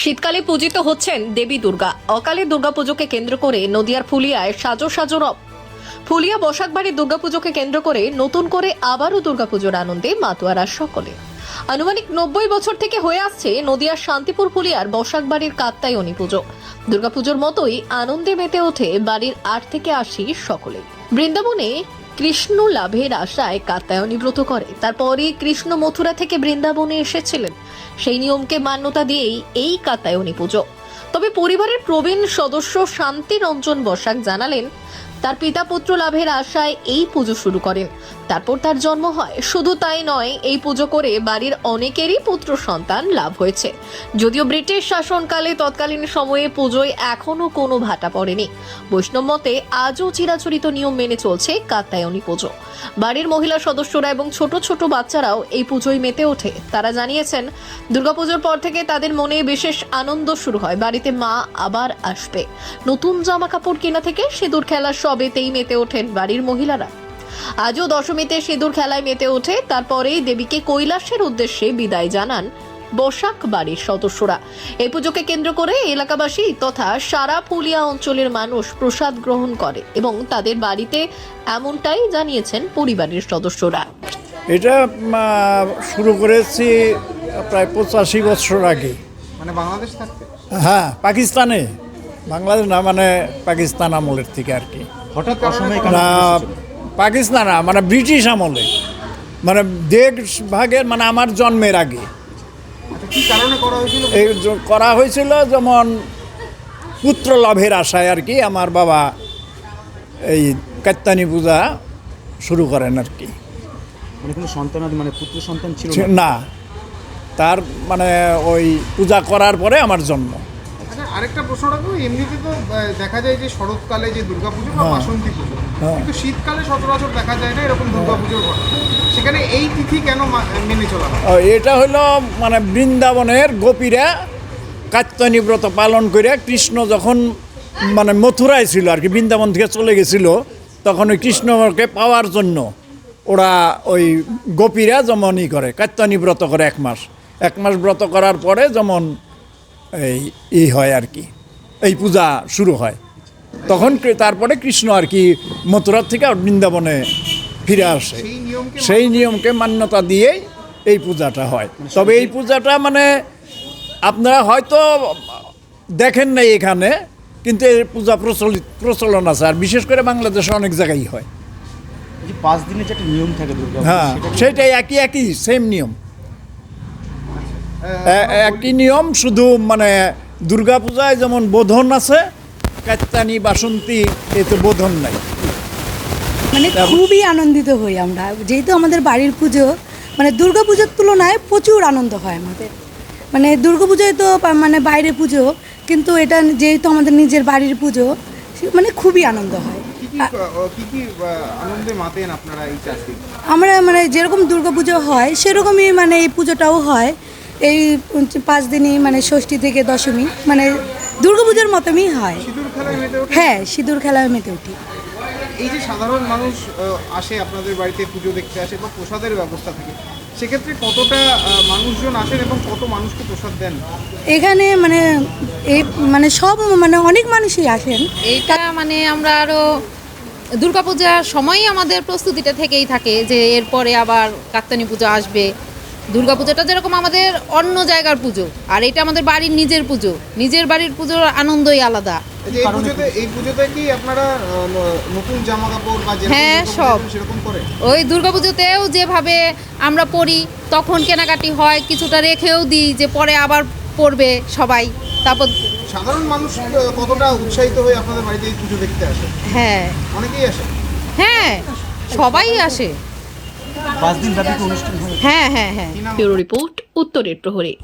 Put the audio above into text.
শীতকালে পূজিত হচ্ছেন দেবী দুর্গা। অকালে দুর্গাপুজোকে কেন্দ্র করে নদিয়ার ফুলিয়ায় সাজো সাজো রব। ফুলিয়া বসাকবাড়ির দুর্গাপুজোকে কেন্দ্র করে নতুন করে আবারও দুর্গাপুজোর আনন্দে মাতোয়ারা সকলে। আনুমানিক নব্বই বছর থেকে হয়ে আসছে নদিয়ার শান্তিপুর ফুলিয়ার বসাকবাড়ির কাত্তায়নী পুজো। দুর্গাপুজোর মতোই আনন্দে মেতে ওঠে বাড়ির আট থেকে আশি সকলে। বৃন্দাবনে কৃষ্ণ লাভের আশায় কাত্তায়নী ব্রত করে। তারপরে কৃষ্ণ মথুরা থেকে বৃন্দাবনে এসেছিলেন। সেই নিয়মকে মান্যতা দিয়েই এই কাতায়নী পুজো। তবে পরিবারের প্রবীণ সদস্য শান্তি রঞ্জন বসাক জানালেন, তার পিতা পুত্র লাভের আশায় এই পুজো শুরু করেন। তারপর তার জন্ম হয়। শুধু তাই নয়, এই পুজো করে বাড়ির অনেকেরই পুত্র সন্তান লাভ হয়েছে। যদিও ব্রিটিশ শাসনকালে তৎকালীন সময়ে পুজোয় এখনও কোনো ভাটা পড়েনি। বৈষ্ণব মতে আজও চিরাচরিত নিয়ম মেনে চলছে কাত্তায়নী পুজো। বাড়ির মহিলা সদস্যরা এবং ছোট ছোট বাচ্চারাও এই পুজোয় মেতে ওঠে। তারা জানিয়েছেন, দুর্গাপুজোর পর থেকে তাদের মনে বিশেষ আনন্দ শুরু হয়। বাড়িতে মা আবার আসবে। নতুন জামা কাপড় কেনা থেকে সিঁদুর খেলা সবেতেই মেতে ওঠেন বাড়ির মহিলারা। আজও দশমীতে সিঁদুর খেলায় মেতে ওঠে। তারপরেই দেবীকে কৈলাসের উদ্দেশ্যে বিদায় জানান বসাক বাড়ির সদস্যরা। এই পুজোকে কেন্দ্র করে এলাকাবাসী তথা সারা পুলিয়া অঞ্চলের মানুষ প্রসাদ গ্রহণ করে এবং তাদের বাড়িতে এমনটাই জানিয়েছেন পরিবারের সদস্যরা। এটা শুরু করেছি প্রায় পঁচাশি বছর আগে। মানে বাংলাদেশ থাকতে? হ্যাঁ পাকিস্তানে। বাংলাদেশ না মানে পাকিস্তান আমলের থেকে আর কি। হঠাৎ না পাকিস্তান মানে ব্রিটিশ আমলে। মানে দেশ ভাগের মানে আমার জন্মের আগে। আচ্ছা, কারণে করা হয়েছিল? এই করা হয়েছিল যেমন পুত্র লাভের আশায় আর কি আমার বাবা এই কাত্তানি পূজা শুরু করেন আর কি। মানে সন্তান মানে পুত্র সন্তান ছিল না? তার মানে ওই পূজা করার পরে আমার জন্ম। আচ্ছা আরেকটা প্রশ্ন রাখব এমনিতে তো দেখা যায় যে শরৎকালে যে দুর্গাপুজো বা হ্যাঁ। বাসন্তী পুজো। কিন্তু শীতকালে সচরাচর দেখা যায় না এরকম দুর্গাপুজোর ঘটনা। সেখানে এই তিথি কেন মেনে চলা এটা হলো মানে বৃন্দাবনের গোপীরা কাত্যানী ব্রত পালন করে কৃষ্ণ যখন মানে মথুরায় ছিল আর কি বৃন্দাবন থেকে চলে গেছিল তখন ওই কৃষ্ণকে পাওয়ার জন্য ওরা ওই গোপীরা যেমন ই করে কাত্যানী ব্রত করে এক মাস। এক মাস ব্রত করার পরে যেমন এই ই হয় আর কি এই পূজা শুরু হয়। তখন তারপরে কৃষ্ণ আর কি মথুরার থেকে বৃন্দাবনে ফিরে আসে। সেই নিয়মকে মান্যতা দিয়েই এই পূজাটা হয়। তবে এই পূজাটা মানে আপনারা হয়তো দেখেন নাই এখানে কিন্তু এই পূজা প্রচলিত প্রচলন আছে। আর বিশেষ করে বাংলাদেশে অনেক জায়গায় হয়। পাঁচ দিনের একটা নিয়ম থাকে হ্যাঁ সেটাই একই একই সেম নিয়ম। একই নিয়ম শুধু মানে দুর্গা পূজায় যেমন বোধন আছে কাত্তানি বাসন্তী এতে বোধন নাই। মানে খুবই আনন্দিত হই আমরা। যেহেতু আমাদের বাড়ির পুজো মানে দুর্গা পুজোর তুলনায় প্রচুর আনন্দ হয় আমাদের। মানে দুর্গা পুজোয় তো মানে বাইরে পুজো কিন্তু এটা যেহেতু আমাদের নিজের বাড়ির পুজো সে- মানে খুবই আনন্দ হয়। কি কি আহ, কি কি আহ, আনন্দে মাতেন আপনারা এই চার দিন আমরা মানে যেরকম দুর্গা পুজো হয় সেরকমই মানে এই পুজোটাও হয়। এই পাঁচ দিনই মানে ষষ্ঠী থেকে দশমী মানে দুর্গা পুজোর মতনই হয়। খেলায় মেতে ওঠে? হ্যাঁ সিঁদুর খেলায় মেতে উঠি। এই যে সাধারণ মানুষ আসে আপনাদের বাড়িতে পুজো দেখতে আসে বা প্রসাদের ব্যবস্থা থাকে সেক্ষেত্রে কতটা মানুষজন আসেন এবং কত মানুষকে প্রসাদ দেন? এখানে মানে এই মানে সব মানে অনেক মানুষই আসেন। এইটা মানে আমরা আরও দুর্গাপূজার সময়ই আমাদের প্রস্তুতিটা থেকেই থাকে যে এরপরে আবার কাত্তানি পূজা আসবে। দুর্গাপূজাটা যেরকম আমাদের অন্য জায়গার পুজো আর এটা আমাদের বাড়ির নিজের পুজো। নিজের বাড়ির পুজোর আনন্দই আলাদা। হ্যাঁ, সব। ওই দুর্গাপুজোতেও যেভাবে আমরা পড়ি তখন কেনাকাটি হয় কিছুটা রেখেও দিই যে পরে আবার পড়বে সবাই। তারপর সাধারণ মানুষ কতটা উৎসাহিত হয়ে আপনাদের বাড়িতে এই পুজো দেখতে আসে? হ্যাঁ। অনেকেই আসে। হ্যাঁ সবাই আসে পাঁচ দিন ব্যাপী কি অনুষ্ঠান হয় হ্যাঁ হ্যাঁ হ্যাঁ ব্যুরো রিপোর্ট উত্তরের প্রহরী।